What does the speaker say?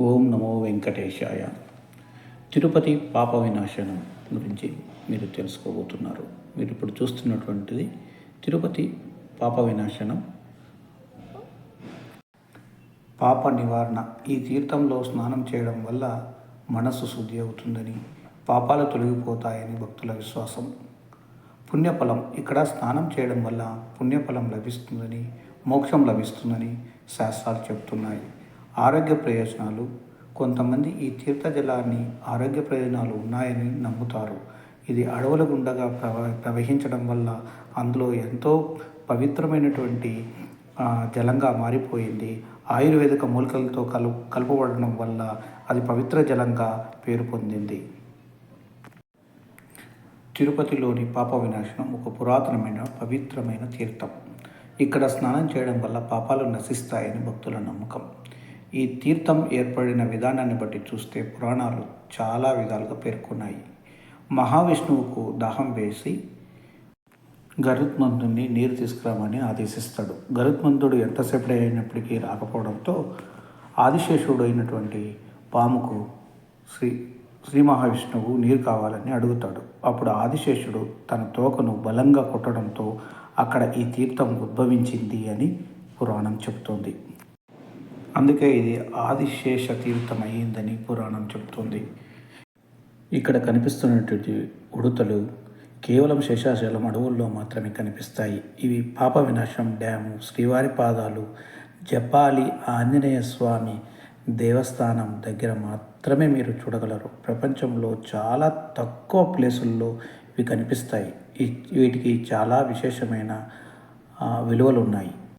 ఓం నమో వెంకటేశాయ. తిరుపతి పాప వినాశనం గురించి మీరు తెలుసుకోబోతున్నారు. మీరు ఇప్పుడు చూస్తున్నటువంటిది తిరుపతి పాప వినాశనం. పాప నివారణ. ఈ తీర్థంలో స్నానం చేయడం వల్ల మనస్సు శుద్ధి అవుతుందని పాపాలు తొలగిపోతాయని భక్తుల విశ్వాసం. పుణ్యఫలం. ఇక్కడ స్నానం చేయడం వల్ల పుణ్యఫలం లభిస్తుందని మోక్షం లభిస్తుందని శాస్త్రాలు చెప్తున్నాయి ఆరోగ్య ప్రయోజనాలు. కొంతమంది ఈ తీర్థ జలాన్ని ఆరోగ్య ప్రయోజనాలు ఉన్నాయని నమ్ముతారు. ఇది అడవుల గుండగా ప్రవ ప్రవహించడం వల్ల అందులో ఎంతో పవిత్రమైనటువంటి జలంగా మారిపోయింది. ఆయుర్వేదిక మూలికలతో కలు కలుపబడడం వల్ల అది పవిత్ర జలంగా పేరు పొందింది. తిరుపతిలోని పాప వినాశనం ఒక పురాతనమైన పవిత్రమైన తీర్థం. ఇక్కడ స్నానం చేయడం వల్ల పాపాలు నశిస్తాయని భక్తుల నమ్మకం. ఈ తీర్థం ఏర్పడిన విధానాన్ని బట్టి చూస్తే పురాణాలు చాలా విధాలుగా పేర్కొన్నాయి. మహావిష్ణువుకు దాహం వేసి గరుత్మంతుడిని నీరు తీసుకురామని ఆదేశిస్తాడు. గరుత్మంతుడు ఎంతసేపు అయినప్పటికీ రాకపోవడంతో ఆదిశేషుడు అయినటువంటి పాముకు శ్రీ శ్రీ మహావిష్ణువు నీరు కావాలని అడుగుతాడు. అప్పుడు ఆదిశేషుడు తన తోకను బలంగా కొట్టడంతో అక్కడ ఈ తీర్థం ఉద్భవించింది అని పురాణం చెబుతోంది. అందుకే ఇది ఆదిశేష తీర్థం అయ్యిందని పురాణం చెబుతుంది. ఇక్కడ కనిపిస్తున్నటువంటి ఉడుతలు కేవలం శేషాచలం అడవుల్లో మాత్రమే కనిపిస్తాయి. ఇవి పాప వినాశం డ్యాము శ్రీవారి పాదాలు జపాలి ఆంజనేయ స్వామి దేవస్థానం దగ్గర మాత్రమే మీరు చూడగలరు. ప్రపంచంలో చాలా తక్కువ ప్లేసుల్లో ఇవి కనిపిస్తాయి. వీటికి చాలా విశేషమైన విలువలు ఉన్నాయి